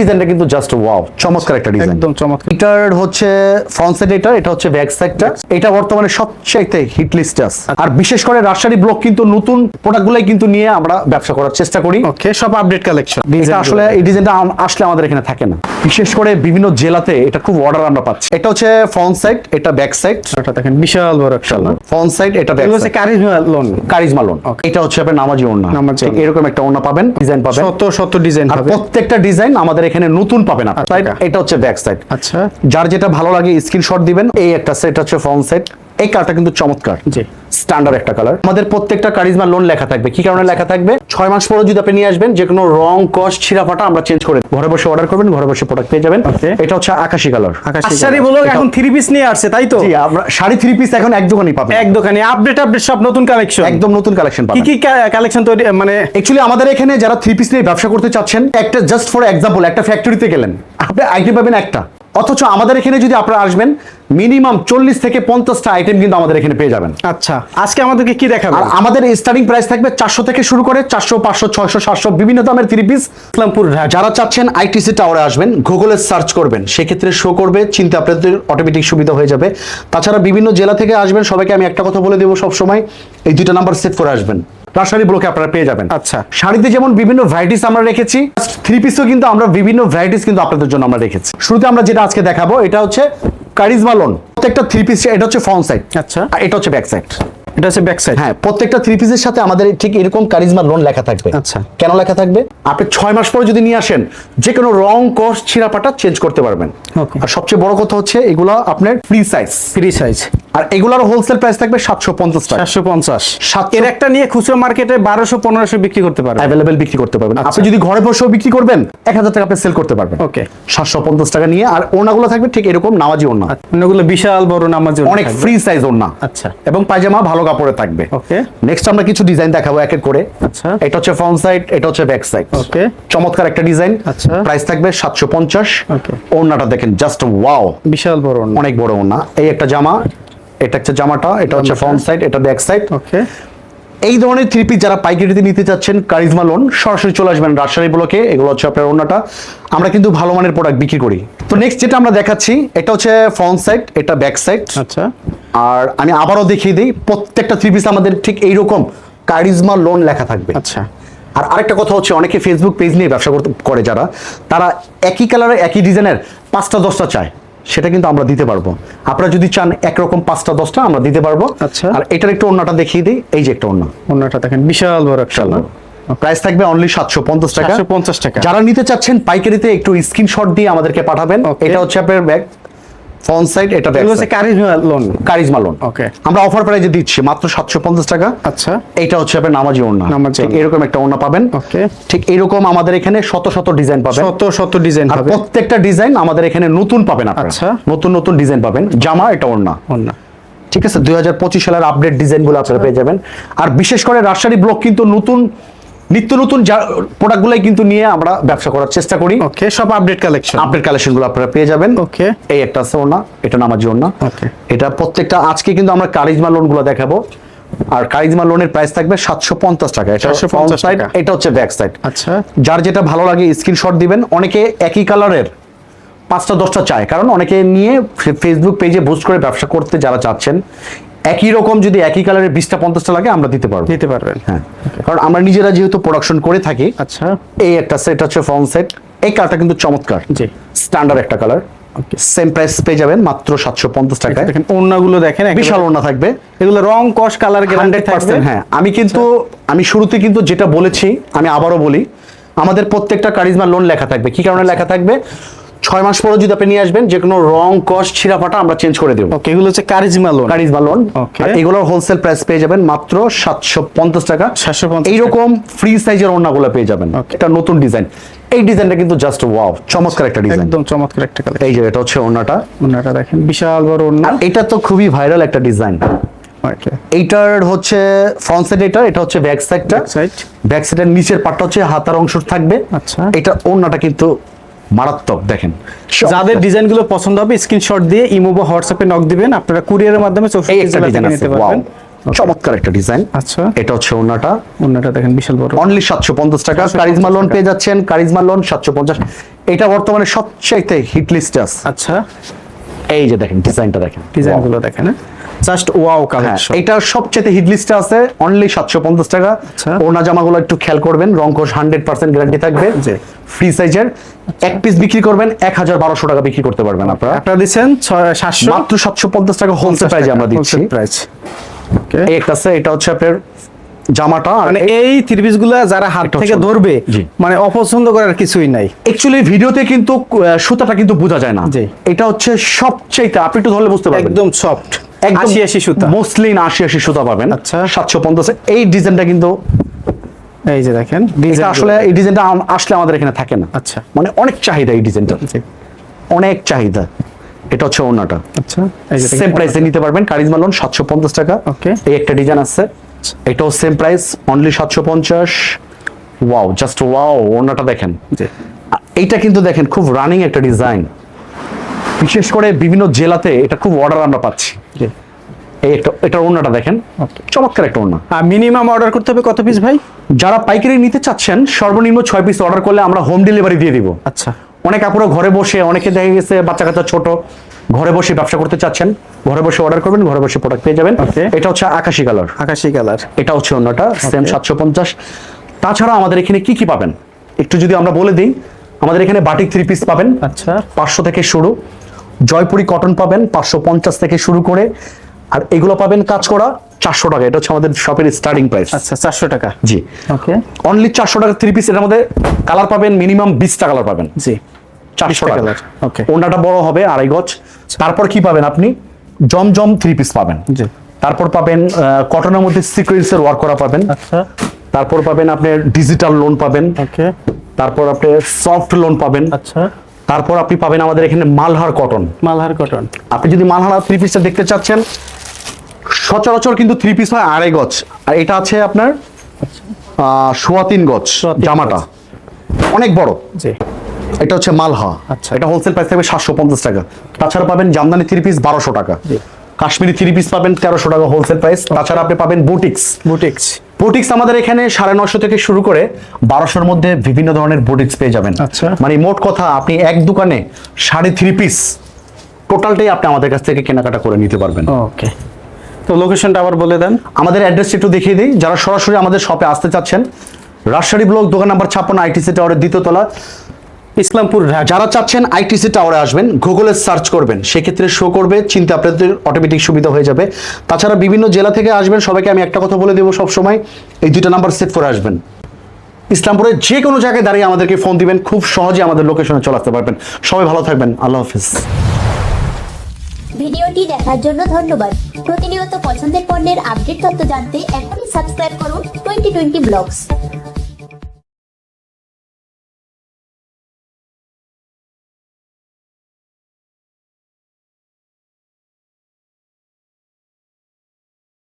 ডিজাইনটা কিন্তু just wow চমৎকার একটা ডিজাইন একদম চমৎকার। এটার হচ্ছে ফ্রন্ট সাইড এটা এটা হচ্ছে ব্যাক সাইডটা এটা বর্তমানে সবচেয়ে হিট লিস্ট আছে। আর বিশেষ করে রাজশাহী ব্লক কিন্তু নতুন প্রোডাক্টগুলাই কিন্তু নিয়ে আমরা ব্যবসা করার চেষ্টা করি। ওকে সব আপডেট কালেকশন এটা আসলে এই ডিজাইনটা আসলে আমাদের এখানে থাকে না। বিশেষ করে বিভিন্ন জেলাতে এটা খুব অর্ডার আমরা পাচ্ছি। এটা হচ্ছে ফ্রন্ট সাইড এটা ব্যাক সাইড এটা দেখেন বিশাল বড় একটা লোন ফ্রন্ট সাইড এটা ব্যাক হচ্ছে কারিজমা লোন কারিজমা লোন এটা হচ্ছে আপনার নামাজি ওড়না। নামাজি এরকম একটা ওড়না পাবেন ডিজাইন পাবেন। শত শত ডিজাইন আর প্রত্যেকটা ডিজাইন আমাদের এখানে নতুন পাবেন আপনার। আচ্ছা। এটা হচ্ছে ব্যাক সাইড আচ্ছা। যার যেটা ভালো লাগে স্ক্রিনশট দিবেন। এই একটা সেট হচ্ছে ফ্রন্ট সাইড এই কালারটা কিন্তু চমৎকার। জি। স্ট্যান্ডার্ড একটা কালার। আমাদের প্রত্যেকটা কারিজমা লোন লেখা থাকবে। কি কারণে লেখা থাকবে? ছয় মাস পরে যদি আপনি নিয়ে আসবেন যে কোনো রং কস্ট ছিঁড়া ফাটা আমরা চেঞ্জ করে ঘরে বসে অর্ডার করবেন ঘরে বসে প্রোডাক্ট পেয়ে যাবেন। এটা হচ্ছে আকাশি কালার। আশারি বলো এখন থ্রি পিস নিয়ে আসছে তাই তো? জি আমরা শাড়ি থ্রি পিস এখন এক দোকানই পাবেন। এক দোকানে আপডেট আপডেট সব নতুন কালেকশন একদম নতুন কালেকশন কি পাবেন কি কালেকশন তৈরি মানে অ্যাকচুয়ালি আমাদের এখানে যারা থ্রি পিস নিয়ে ব্যবসা করতে চাচ্ছেন একটা জাস্ট ফর এক্সাম্পল একটা ফ্যাক্টরিতে গেলেন। আপনি আইটেম পাবেন একটা। অথচ আমাদের এখানে যদি আপনারা আসবেন মিনিমাম চল্লিশ থেকে পঞ্চাশটা আইটেম কিন্তু আমাদের এখানে পেয়ে যাবেন। আচ্ছা আজকে আমাদেরকে কি দেখাবে আর আমাদের স্টার্টিং প্রাইস থাকবে চারশো থেকে শুরু করে চারশো পাঁচশো ছয়শো সাতশো বিভিন্ন দামের থ্রি পিস ইসলামপুর যারা চাচ্ছেন আইটিসি টাওয়ারে আসবেন গুগলে সার্চ করবেন সেক্ষেত্রে শো করবে চিন্তা আপনাদের অটোমেটিক সুবিধা হয়ে যাবে। তাছাড়া বিভিন্ন জেলা থেকে আসবেন সবাইকে আমি একটা কথা বলে দেবো সবসময় এই দুইটা নাম্বার সেভ করে আসবেন। রাজশাহী ব্লকে আপনারা পেয়ে যাবেন। আচ্ছা। শাড়িতে যেমন বিভিন্ন ভ্যারাইটিস আমরা রেখেছি থ্রি পিসও কিন্তু আমরা বিভিন্ন ভ্যারাইটিস কিন্তু আপনাদের জন্য আমরা রেখেছি। শুরুতে আমরা যেটা আজকে দেখাবো এটা হচ্ছে কারিজমা লোন প্রত্যেকটা থ্রি পিস এটা হচ্ছে ফ্রন্ট সাইড আচ্ছা। আর এটা হচ্ছে ব্যাক সাইড এটা হচ্ছে ব্যাক সাইড হ্যাঁ প্রত্যেকটা থ্রি পিসের সাথে আমাদের ঠিক এরকম কারিজমা লোন লেখা থাকবে। আচ্ছা। কেন লেখা থাকবে? আপনি ছয় মাস পরে যদি নিয়ে আসেন যে কোনো রং কস্ট ছিঁড়াপাটা চেঞ্জ করতে পারবেন। আর সবচেয়ে বড় কথা হচ্ছে এগুলো আপনার ফ্রি সাইজ ফ্রি সাইজ আর এগুলোর হোলসেল প্রাইস থাকবে সাতশো পঞ্চাশ টাকা। চারশো পঞ্চাশ। সাতশো- এর একটা নিয়ে খুচরো মার্কেটে বারোশো পনেরোশো বিক্রি করতে পারবে অ্যাভেলেবেল বিক্রি করতে পারবেন। আচ্ছা। আপনি যদি ঘরে বসেও বিক্রি করবেন এক হাজার টাকা আপনি সেল করতে পারবেন। ওকে। সাতশো পঞ্চাশ টাকা নিয়ে আর ওনাগুলো থাকবে ঠিক এরকম নামাজি ওনা অন্যগুলো বিশাল বড় নামাজ অনেক ফ্রি সাইজ ওনা আচ্ছা। এবং পায়জামা ভালো কাপড়ে থাকবে। ওকে। নেক্সট আমরা কিছু ডিজাইন দেখাবো এক এক করে। আচ্ছা। এটা হচ্ছে ফ্রন্ট সাইড এটা হচ্ছে ব্যাক সাইড ওকে। চমৎকার একটা ডিজাইন আচ্ছা। প্রাইস থাকবে সাতশো পঞ্চাশ. ওড়নাটা দেখেন জাস্ট ওয়াও বিশাল বড় অনেক বড় ওড়না। এই একটা জামা। এটা হচ্ছে জামাটা এটা হচ্ছে ফ্রন্ট সাইড এটা ব্যাক সাইড ওকে এই ধরনের থ্রি পিস যারা পাইকারিতে নিতে চাচ্ছেন কারিজমা লোন সরাসরি চলে আসবেন রাজশাহী ব্লকে এগুলো হচ্ছে আপনার ওড়নাটা। আমরা কিন্তু ভালো মানের প্রোডাক্ট বিক্রি করি। তো নেক্সট যেটা আমরা দেখাচ্ছি এটা হচ্ছে ফ্রন্ট সাইড এটা ব্যাক সাইড আচ্ছা। আর আমি আবারও দেখিয়ে দিই প্রত্যেকটা থ্রি পিস আমাদের ঠিক এইরকম কারিজমা লোন লেখা থাকবে। আচ্ছা। আর আরেকটা কথা হচ্ছে অনেকে ফেসবুক পেজ নিয়ে ব্যবসা করতে করে যারা তারা একই কালারের একই ডিজাইনের পাঁচটা দশটা চায়। সেটা কিন্তু আমরা দিতে পারব আপনারা যদি চান একরকম পাঁচটা দশটা আমরা দিতে পারব আচ্ছা। আর এটার একটু অন্যটা দেখিয়ে দিই এই যে একটা অন্য অন্যটা দেখেন বিশাল বড় একটা না? প্রাইস থাকবে অনলি সাতশো পঞ্চাশ টাকা পঞ্চাশ টাকা। যারা নিতে চাচ্ছেন পাইকারিতে একটু স্ক্রিনশট দিয়ে আমাদেরকে পাঠাবেন. এটা হচ্ছে আপনার ব্যাগ ফ্রন্ট সাইড এটা ব্যাক হচ্ছে Karishma lawn Karishma lawn Okay. আমরা অফার প্রাইজে দিচ্ছি মাত্র সাতশো পঞ্চাশ টাকা। আচ্ছা। এইটা হচ্ছে আপনার নামাজি ওড়না। ঠিক এরকম একটা ওড়না পাবেন। Okay. ঠিক এরকম আমাদের এখানে শত শত ডিজাইন পাবেন। শত শত ডিজাইন হবে প্রত্যেকটা ডিজাইন আমাদের এখানে নতুন পাবেন আপনারা। আচ্ছা। নতুন নতুন ডিজাইন পাবেন। জামা এটা ওড়না। অন্য ঠিক আছে? দুই হাজার পঁচিশ সালের আপডেট ডিজাইনগুলো আপনারা পেয়ে যাবেন। আর বিশেষ করে রাজশাহী ব্লক কিন্তু নতুন নিত্য নতুন প্রোডাক্টগুলাই কিন্তু নিয়ে আমরা ব্যবসা করার চেষ্টা করি। ওকে সব আপডেট কালেকশন আপডেট কালেকশনগুলো আপনারা পেয়ে যাবেন। ওকে এই একটা আছে ওনা এটা নামাজি ওনা Okay. এটা প্রত্যেকটা আজকে কিন্তু আমরা কারিজমা লোনগুলো দেখাবো। আর কারিজমা লোনের প্রাইস থাকবে সাতশো পঞ্চাশ টাকা। এটা 750 ফ্রন্ট সাইড। এটা হচ্ছে ব্যাক সাইড আচ্ছা। যার যেটা ভালো লাগে স্ক্রিনশট দিবেন। অনেকে একই কালারের পাঁচটা দশটা চায়। কারণ অনেকে নিয়ে ফেসবুক পেজে বুস্ট করে ব্যবসা করতে যারা চাচ্ছেন একই রকম যদি একই কালারের বিশটা পঞ্চাশটা লাগে আমরা দিতে পারব। দিতে পারবেন। হ্যাঁ। কারণ আমরা নিজেরা যেহেতু প্রোডাকশন করে থাকি আচ্ছা। এই একটা সেট হচ্ছে ফ্রন্ট সেট এই কালারটা কিন্তু চমৎকার। জি। স্ট্যান্ডার্ড একটা কালার সেম প্রাইস পেয়ে যাবেন মাত্র সাতশো পঞ্চাশ টাকায়। দেখেন ওড়নাগুলো দেখেন বিশাল ওড়না থাকবে। এগুলো রং কস কালার গ্যারান্টি হান্ড্রেড পার্সেন্ট হ্যাঁ। আমি কিন্তু আমি শুরুতে কিন্তু যেটা বলেছি আমি আবারও বলি আমাদের প্রত্যেকটা কারিজমা লোন লেখা থাকবে। কি কারণে লেখা থাকবে? ছয় মাস পরে যদি আপনি নিয়ে আসবেন যে কোনো রং কস্ট ছিঁড়াফাটা আমরা চেঞ্জ করে দেবো। ওকে এগুলো হচ্ছে কারিজমা লোন কারিজমা লোন এগুলোর হোলসেল প্রাইস পেয়ে যাবেন মাত্র সাতশো পঞ্চাশ টাকা। 750 এইরকম ফ্রি সাইজের ওড়নাগুলো পেয়ে যাবেন. এটা নতুন ডিজাইন এই ডিজাইনটা কিন্তু জাস্ট ওয়াও চমৎকার একটা ডিজাইন একদম চমৎকার একটা কালার এই যে এটা হচ্ছে ওড়নাটা। ওড়নাটা দেখেন বিশাল বড় ওড়না। এটা তো খুবই ভাইরাল একটা ডিজাইন ওকে এইটার হচ্ছে ফ্রন্ট সাইড এটা এটা হচ্ছে ব্যাক সাইডটা সাইড ব্যাক সাইডের নিচের পার্টটা হচ্ছে হাতার অংশ থাকবে। আচ্ছা। এটা ওড়নাটা কিন্তু মারাত্মক দেখেন। যাদের ডিজাইনগুলো পছন্দ হবে স্ক্রিনশট দিয়ে ইমো বা হোয়াটসঅ্যাপে নক দিবেন। আপনারা কুরিয়ারের মাধ্যমে এই চৌষট্টি জেলা থেকে নিতে পারবেন। চমৎকার একটা ডিজাইন আচ্ছা। এটা হচ্ছে ওনাটা অন্যটা দেখেন বিশাল বড়। অনলি সাতশো পঞ্চাশ টাকা। 750 কারিজমা লোন পেয়ে যাচ্ছেন কারিজমা লোন সাতশো পঞ্চাশ। এটা বর্তমানে সবচাইতে হিট লিস্টে আছে। আচ্ছা। এই যে দেখেন ডিজাইনটা দেখেন। ডিজাইনগুলো দেখেন জাস্ট ওয়াও হ্যাঁ কালেকশন এটা সবচেয়ে হিট লিস্টে আছে অনলি সাতশো পঞ্চাশ টাকা। আচ্ছা। ওনা জামাগুলো একটু খেয়াল করবেন রংকোশ হান্ড্রেড পার্সেন্ট গ্যারান্টি থাকবে। ফ্রি সাইজের এক পিস বিক্রি করবেন এক হাজার বারোশো টাকা বিক্রি করতে পারবেন আপনারা। আপনারা দিচ্ছেন সাতশো। মাত্র সাতশো পঞ্চাশ টাকা হোলসেল প্রাইজে আমরা দিচ্ছি। প্রাইস ওকে এই একটা আছে এটা হচ্ছে আপনার জামাটা। মানে এই থ্রি পিসগুলা যারা হাত থেকে ধরবে মানে অপছন্দ করার কিছুই নাই। অ্যাকচুয়ালি ভিডিওতে কিন্তু সুতাটা কিন্তু বোঝা যায় না। এটা হচ্ছে সবচেয়ে আপনি একটু ধরলে বুঝতে পারবেন। একদম সফট একদম আশি আশি সুতা। মসলিন আশি আশি সুতা পাবেন। আচ্ছা। সাতশো পঞ্চাশ। এই ডিজাইনটা কিন্তু এই যে দেখেন ডিজাইন আসলে এই ডিজাইনটা আসলে আমাদের এখানে থাকে না। আচ্ছা। মানে অনেক চাহিদা এই ডিজাইনটা। অনেক চাহিদা। এটা হচ্ছে ওনাটা আচ্ছা এই যে সেম প্রাইসে নিতে পারবেন। কারিজমা লোন সাতশো পঞ্চাশ টাকা। Okay. এই একটা ডিজাইন আছে। এটাও সেম প্রাইস অনলি সাতশো পঞ্চাশ। ওয়াও জাস্ট ওয়াও ওনাটা দেখেন। এইটা কিন্তু দেখেন খুব রানিং একটা ডিজাইন। বিশেষ করে বিভিন্ন জেলাতে এটা খুব অর্ডার আমরা পাচ্ছি। এই একটা এটার ওনাটা দেখেন। চমৎকার একটা আর মিনিমাম অর্ডার করতে হবে কত পিস ভাই? যারা পাইকারি নিতে চাচ্ছেন সর্বনিম্ন ছয় পিস অর্ডার করলে আমরা হোম ডেলিভারি দিয়ে দিব। আচ্ছা। অনেক আপুরা ঘরে বসে অনেকে দেখা গেছে বাচ্চা কাচ্চা ছোট ঘরে বসে ব্যবসা করতে চাচ্ছেন ঘরে বসে অর্ডার করবেন ঘরে বসে প্রোডাক্ট পেয়ে যাবেন। এটা হচ্ছে আকাশি কালার আকাশি কালার এটা হচ্ছে অন্যটা সেম সাতশো পঞ্চাশ। তাছাড়া আমাদের এখানে কি কি পাবেন? একটু যদি আমরা বলে দিই আমাদের এখানে বাটিক থ্রি পিস পাবেন। আচ্ছা। পাঁচশো থেকে শুরু। জয়পুরি কটন পাবেন পাঁচশো পঞ্চাশ থেকে শুরু করে আর এগুলো পাবেন কাজ করা চারশো টাকা। এটা হচ্ছে আমাদের শপের স্টার্টিং প্রাইস আচ্ছা চারশো টাকা। জি। ওকে। অনলি চারশো টাকা থ্রি পিস এর মধ্যে কালার পাবেন মিনিমাম বিশটা কালার পাবেন। জি। চারশো টাকা। okay. ওনাটা বড় হবে আড়াই গজ। তারপর কি পাবেন আপনি? জমজম থ্রি পিস পাবেন। জি। তারপর পাবেন কটনের মধ্যে সিকোয়েন্সের ওয়ার্ক করা পাবেন। আচ্ছা। তারপর পাবেন আপনি ডিজিটাল লোন পাবেন। ওকে। তারপর আপনি সফট লোন পাবেন। আচ্ছা। তারপর আপনি পাবেন আমাদের এখানে মালহার কটন মালহার কটন আপনি যদি মালহার থ্রি পিসটা দেখতে চাচ্ছেন সচরাচর কিন্তু থ্রি পিস হয় আড়াই গজ। আর এটা আছে আপনার সোয়া তিন গজ জামাটা। অনেক বড়। জি। এটা হচ্ছে মালহা। আচ্ছা। এটা হোলসেল প্রাইস থাকবে সাতশো পঞ্চাশ টাকা। তাছাড়া পাবেন জামদানি থ্রি পিস বারোশো টাকা। কাশ্মীরি থ্রি পিস পাবেন তেরোশো টাকা হোলসেল প্রাইস তাছাড়া আপনি পাবেন বুটিক্স বুটিক্স বুটিক্স আমাদের এখানে সাড়ে নশো থেকে শুরু করে বারোশোর মধ্যে বিভিন্ন ধরনের বুটিক্স পেয়ে যাবেন। আচ্ছা। মানে মোট কথা আপনি এক দোকানে সাড়ে থ্রি পিস টোটালটাই আপনি আমাদের কাছ থেকে কেনাকাটা করে নিতে পারবেন। ওকে। তো লোকেশনটা আবার বলে দেন। আমাদের অ্যাড্রেসটি একটু দেখিয়ে দিই। যারা সরাসরি আমাদের শপে আসতে চাচ্ছেন রাজশাহী ব্লক দোকান নাম্বার ছাপ্পান্ন আইটিসি টাওয়ারের দ্বিতীয় তলা ইসলামপুর যারা চাচ্ছেন আইটিসি টাওয়ারে আসবেন গুগলে সার্চ করবেন, সেক্ষেত্রে শো করবে, চিন্তা আপনাদের অটোমেটিক সুবিধা হয়ে যাবে। তাছাড়া বিভিন্ন জেলা থেকে আসবেন, সবাইকে আমি একটা কথা বলে দেবো সবসময়, এই দুইটা নাম্বার সেভ করে আসবেন। ইসলামপুরে যে কোনো জায়গায় দাঁড়িয়ে আমাদেরকে ফোন দিবেন, খুব সহজে আমাদের লোকেশনে চলে আসতে পারবেন। সবাই ভালো থাকবেন, আল্লাহ হাফিজ। ভিডিওটি দেখার জন্য ধন্যবাদ। প্রতিনিয়ত পছন্দের পণ্যের আপডেট তথ্য জানতে এখনই সাবস্ক্রাইব করুন টোয়েন্টি টোয়েন্টি ব্লগস